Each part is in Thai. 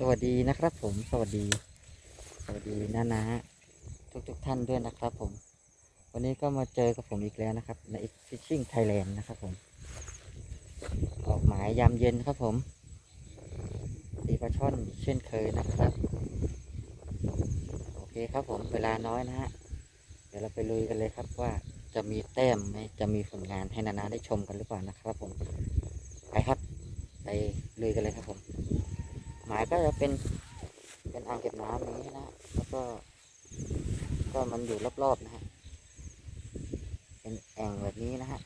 สวัสดีนะครับผมสวัสดี สวัสดีนะนะทุกทุกท่านด้วยนะครับผม วันนี้ก็มาเจอกับผมอีกแล้วนะครับ ใน Fishing Thailand นะครับผม ออกหมายยามเย็นครับผมตีปลาช่อนเช่นเคยนะครับ โอเคครับผมเวลาน้อยนะฮะเดี๋ยวเราไปลุยกันเลยครับว่าจะมีแต้มไหมจะมีผลงานให้นานาได้ชมกันหรือเปล่านะครับผมไปครับ ไปลุยกันเลยครับผม หมายก็จะเป็นเป็นอ่างเก็บน้ำอย่างนี้นะแล้วก็ก็มันอยู่รอบๆนะฮะเป็นแอ่งแบบนี้นะฮะ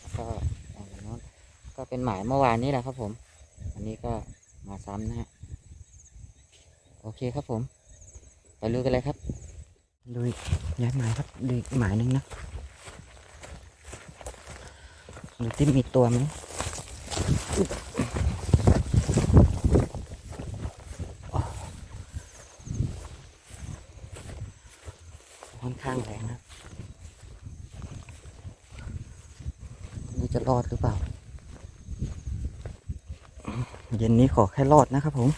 แล้วก็แอ่งแบบโน้นก็เป็นหมายเมื่อวานนี้แหละครับผมอันนี้ก็มาซ้ำนะฮะโอเคครับผมไปลุยกันเลยครับลุยย้ายหมายครับดูหมายหนึ่งนะดูที่มีตัวไหมค่อนข้างแรงนะนี่ จะรอดหรือเปล่า เย็นนี้ขอแค่รอดนะครับผม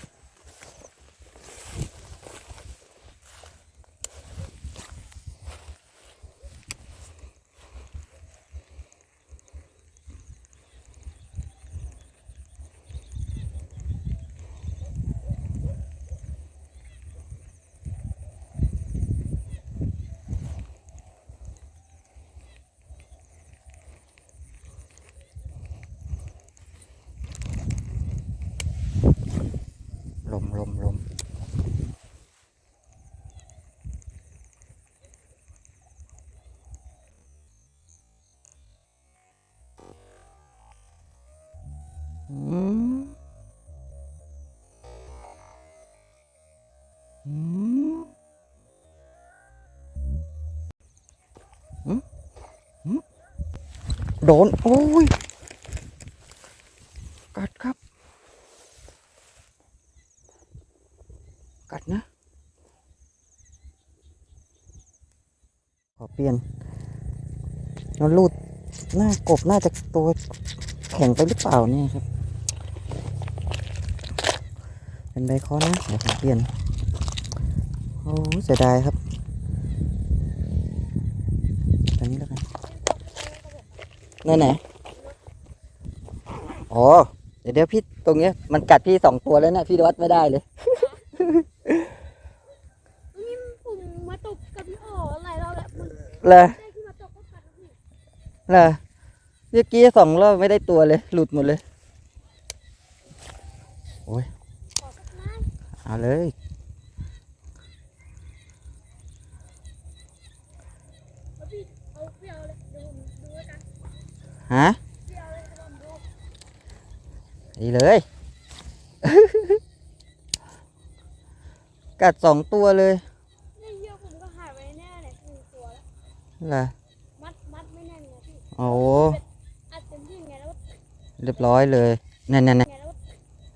โดน โอ้ย กัดครับ กัดนะ ขอเปลี่ยนแล้วรูดหน้ากบน่าจะตัวแข็งไปหรือเปล่าเนี่ยครับ เป็นใบคอนะเดี๋ยวผมเปลี่ยน โอ้เสียดายครับตัวนี้แล้วกัน นั่นไหนอ๋อ เดี๋ยวเดี๋ยวพี่ตรงเนี้ย มันกัดพี่สองตัวแล้วนะพี่วัดไม่ได้เลย นี่ผมมาตกกับพี่อ๋อหลายรอบแล้วมันเลยได้ที่มาตกก็กัดพี่เหรอเมื่อกี้สองรอบไม่ได้ตัวเลย หลุดหมดเลยขอสักน้เอาเลยำแล้วพี่เอาพี่เอาเลยเดี๋ยวผมดูแล้วกัน ฮะพี่เอาเลยเดี๋ยวผมดูดีเลย กัดสองตัวเลยนี่เยอะผมก็หายไปแน่เลยหนึ่งตัวแล้วเหรอมัดมัดไม่แน่นไงพี่โอ้อัดเต็มที่ไงแล้วเรียบร้อยเลยนั่นนั่นไงแล้ว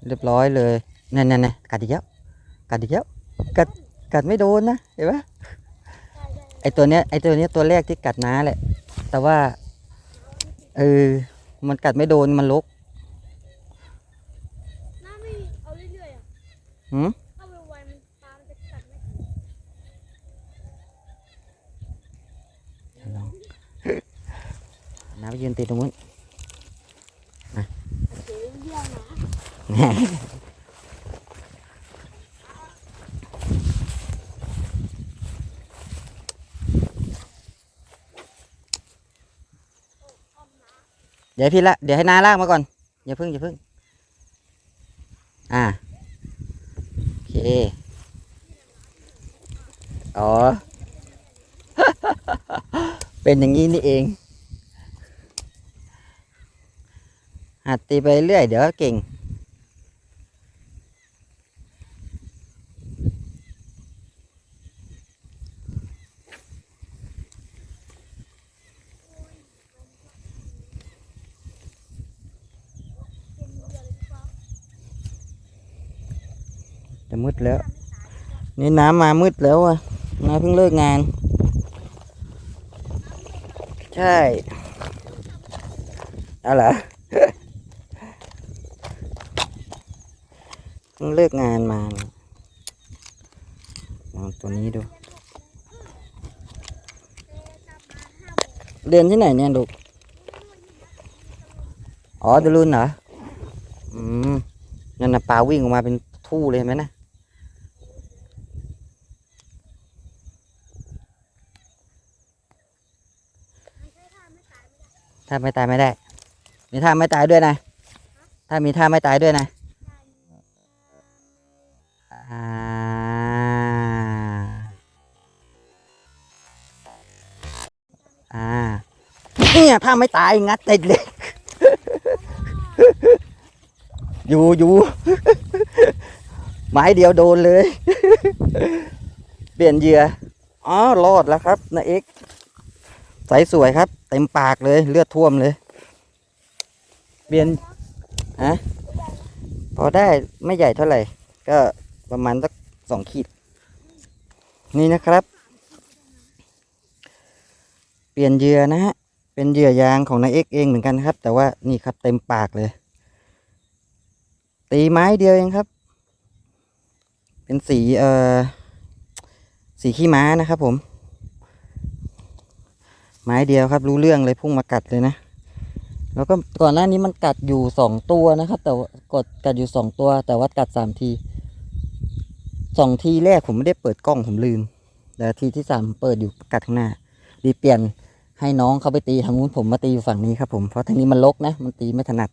เรียบร้อยเลยนั่นนั่นกัดอีกแล้วกัดอีกแล้วกัดกัดไม่โดนนะเห็นปะใช่ใช่ไอตัวเนี้ยไอตัวเนี้ยตัวแรกที่กัดน้าแหละ แต่ว่า เออ มันกัดไม่โดนมันลกน้าไม่เอาเรื่อยๆอะหืมเข้าไปไวมันตามจะกัดไหมลองน้าไปยืนติดตรงนู้นเดี๋ยวเยี่ยมนะเดี๋ยวพี่ละเดี๋ยวให้นาลากมาก่อนอย่าพึ่งอย่าพึ่ง อ่าโอเคอ๋อ เป็นอย่างนี้นี่เองหัดตีไปเรื่อยเดี๋ยวก็เก่ง เป็นเดือนเลยดีกว่า จะมืดแล้ว นี่น้ำมามืดแล้วอะน้าเพิ่งเลิกงาน ใช่เอาเหรอเพิ่งเลิกงานมาลองตัวนี้ดู เรียนที่ไหนเนี่ยลูก อ๋อเดรุนเหรอ อืมนั่นนะปลาวิ่งออกมาเป็นทู่เลยไหมนะ ถ้าไม่ตายไม่ได้ มีท่าไม่ตายด้วยนะ ถ้ามีท่าไม่ตายด้วยนะอ่าเนี่ยถ้าไม่ตายงัดติดเลยอยู่อยู่ไม้เดียวโดนเลย เปลี่ยนเหยื่ออ๋อรอดแล้วครับนาเอกใสสวยครับ เต็มปากเลยเลือดท่วมเลยเปลี่ยนฮะพอได้ไม่ใหญ่เท่าไหร่ ก็ประมาณสักสองขีด นี่นะครับ เปลี่ยนเหยื่อนะฮะเป็นเหยื่อยางของนายเอกเองเหมือนกันครับ แต่ว่านี่ครับเต็มปากเลย ตีไม้เดียวเองครับ เป็นสีเอ่อสีขี้ม้านะครับผม ม้เดียวครับรู้เรื่องเลยพุ่งมากัดเลยนะ แล้วก็ก่อนหน้านี้มันกัดอยู่สองตัวนะครับ แต่ว่ากดกัดอยู่สองตัว แต่ว่ากัดสามทีสองทีแรกผมไม่ได้เปิดกล้องผมลืมแต่ทีที่สามเปิดอยู่กัดข้างหน้าดีเปลี่ยนให้น้องเขาไปตีทางนู้นผมมาตีอยู่ฝั่งนี้ครับผมเพราะทางนี้มันลกนะ มันตีไม่ถนัด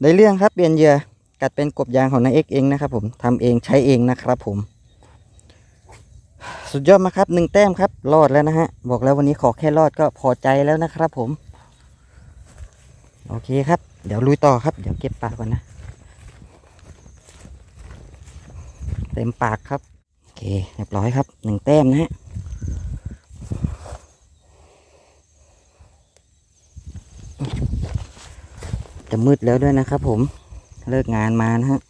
ได้เรื่องครับเปลี่ยนเหยื่อกัดเป็นกบยางของนายเอกเองนะครับผมทำเองใช้เองนะครับผม สุดยอดมากครับหนึ่งแต้มครับ รอดแล้วนะฮะ บอกแล้ววันนี้ขอแค่รอดก็พอใจแล้วนะครับผม โอเคครับ เดี๋ยวลุยต่อครับ เดี๋ยวเก็บปลาก่อนนะ เต็มปากครับ โอเค เรียบร้อยครับหนึ่งแต้มนะฮะจะมืดแล้วด้วยนะครับผมเลิกงานมานะฮะ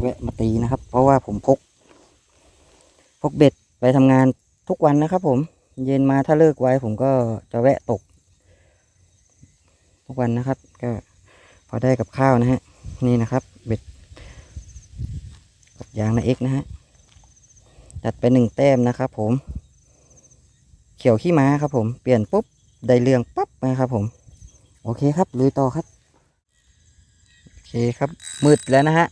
แวะมาตีนะครับ เพราะว่าผมพก พกเบ็ดไปทำงานทุกวันนะครับผม เย็นมาถ้าเลิกไว้ผมก็จะแวะตก ทุกวันนะครับ ก็พอได้กับข้าวนะฮะ นี่นะครับ เบ็ดกับยางนาเอ็กนะฮะจัดไปหนึ่งแต้มนะครับผม เขียวขี้ม้าครับผม เปลี่ยนปุ๊บ ได้เรื่องปั๊บนะครับผม โอเคครับลุยต่อครับ โอเคครับ มืดแล้วนะฮะ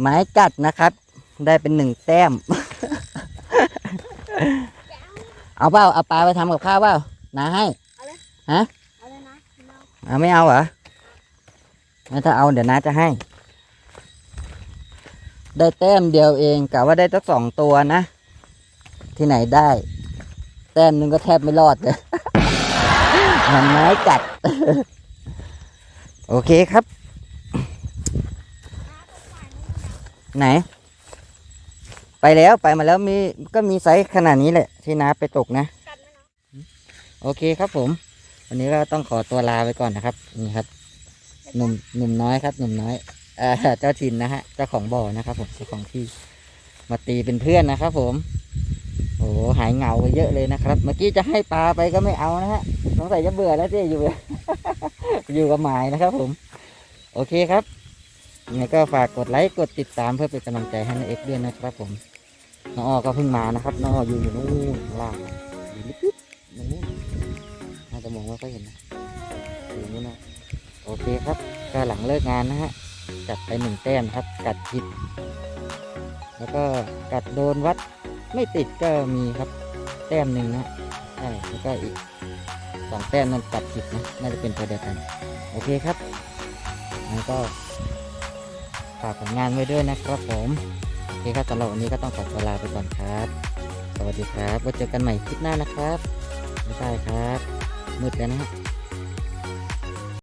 ไม้กัดนะครับ ได้เป็นหนึ่งแต้ม เอาเปล่าเอาปลาไปทำกับข้าวเปล่านาให้เอาเลยนะเอาเอาไม่เอาเหรองั้นถ้าเอาเดี๋ยวน้าจะให้ ได้แต้มเดียวเองกะว่าได้ตั้งสองตัวนะ ที่ไหนได้ แต้มหนึงก็แทบไม่รอดเลยมันไม้กัด โอเคครับ ไหน ไปแล้วไปมาแล้วมีก็มีไซส์ขนาดนี้แหละที่น้าไปตกนะกัดไหมเนาะโอเคครับผม วันนี้ก็ต้องขอตัวลาไปก่อนนะครับ นี่ครับหนุ่มหนุ่มน้อยครับ หนุ่มน้อยเอ่อเจ้าถิ่นนะฮะเจ้าของบ่อนะครับ ผมเจ้าของที่มาตีเป็นเพื่อนนะครับ ผมโอ้โหหายเหงาไปเยอะเลยนะครับ เมื่อกี้จะให้ปลาไปก็ไม่เอานะฮะสงสัยจะเบื่อแล้วที่อยู่ อยู่กับหมายนะครับ ผม โอเคครับยังไงก็ฝากกดไลค์กดติดตามเพื่อเป็นกำลังใจให้น้าเอ็กซ์ด้วยนะครับผม น้องอ้อก็เพิ่งมานะครับ น้องอ้ออยู่อยู่นู่นล่างอยู่นิดๆตรงนู้นน่าจะมองไม่ค่อยเห็นนะอยู่นู่นนะโอเคครับก็หลังเลิกงานนะฮะจัดไปหนึ่งแต้มครับ กัดผิด แล้วก็กัดโดนวัดไม่ติดก็มีครับแต้มหนึ่งนะใช่แล้วก็อีกสองแต้มนั้นกัดผิดนะน่าจะเป็นตัวเดียวกัน โอเคครับแล้วก็ฝากผลงานไว้ด้วยนะครับผม โอเคครับสำหรับวันนี้ก็ต้องขอตัวลาไปก่อนครับ สวัสดีครับไว้เจอกันใหม่คลิปหน้านะครับไม่ใช่ครับ มืดแล้วนะฮะ